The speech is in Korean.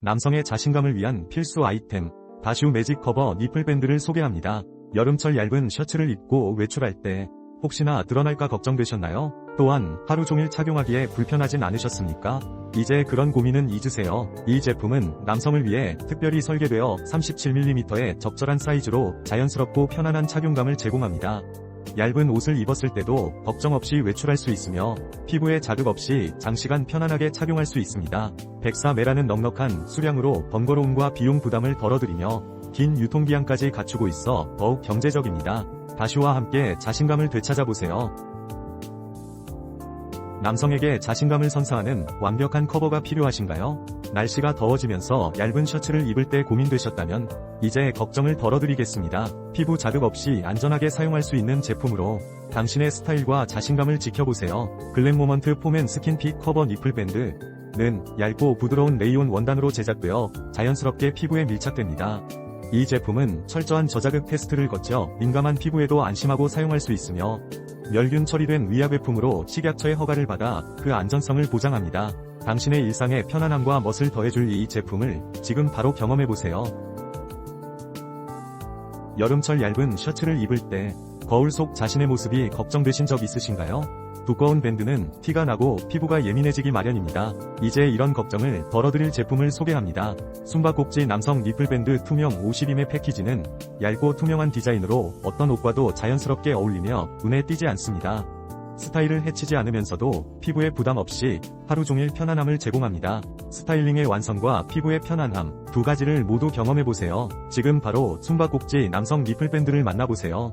남성의 자신감을 위한 필수 아이템, 다슈 매직 커버 니플 밴드를 소개합니다. 여름철 얇은 셔츠를 입고 외출할 때 혹시나 드러날까 걱정되셨나요? 또한 하루 종일 착용하기에 불편하진 않으셨습니까? 이제 그런 고민은 잊으세요. 이 제품은 남성을 위해 특별히 설계되어 37mm의 적절한 사이즈로 자연스럽고 편안한 착용감을 제공합니다. 얇은 옷을 입었을 때도 걱정 없이 외출할 수 있으며 피부에 자극 없이 장시간 편안하게 착용할 수 있습니다. 백사메라는 넉넉한 수량으로 번거로움과 비용 부담을 덜어드리며 긴 유통기한까지 갖추고 있어 더욱 경제적입니다. 다슈와 함께 자신감을 되찾아보세요. 남성에게 자신감을 선사하는 완벽한 커버가 필요하신가요? 날씨가 더워지면서 얇은 셔츠를 입을 때 고민되셨다면 이제 걱정을 덜어드리겠습니다. 피부 자극 없이 안전하게 사용할 수 있는 제품으로 당신의 스타일과 자신감을 지켜보세요. 글램 모먼트 폼앤 스킨핏 커버 니플 밴드 는 얇고 부드러운 레이온 원단으로 제작되어 자연스럽게 피부에 밀착됩니다. 이 제품은 철저한 저자극 테스트를 거쳐 민감한 피부에도 안심하고 사용할 수 있으며 멸균 처리된 의약외품으로 식약처의 허가를 받아 그 안전성을 보장합니다. 당신의 일상에 편안함과 멋을 더해줄 이 제품을 지금 바로 경험해보세요. 여름철 얇은 셔츠를 입을 때 거울 속 자신의 모습이 걱정되신 적 있으신가요? 두꺼운 밴드는 티가 나고 피부가 예민해지기 마련입니다. 이제 이런 걱정을 덜어드릴 제품을 소개합니다. 숨바꼭질 남성 니플밴드 투명 50임의 패키지는 얇고 투명한 디자인으로 어떤 옷과도 자연스럽게 어울리며 눈에 띄지 않습니다. 스타일을 해치지 않으면서도 피부에 부담 없이 하루 종일 편안함을 제공합니다. 스타일링의 완성과 피부의 편안함 두 가지를 모두 경험해보세요. 지금 바로 숨바꼭질 남성 니플밴드를 만나보세요.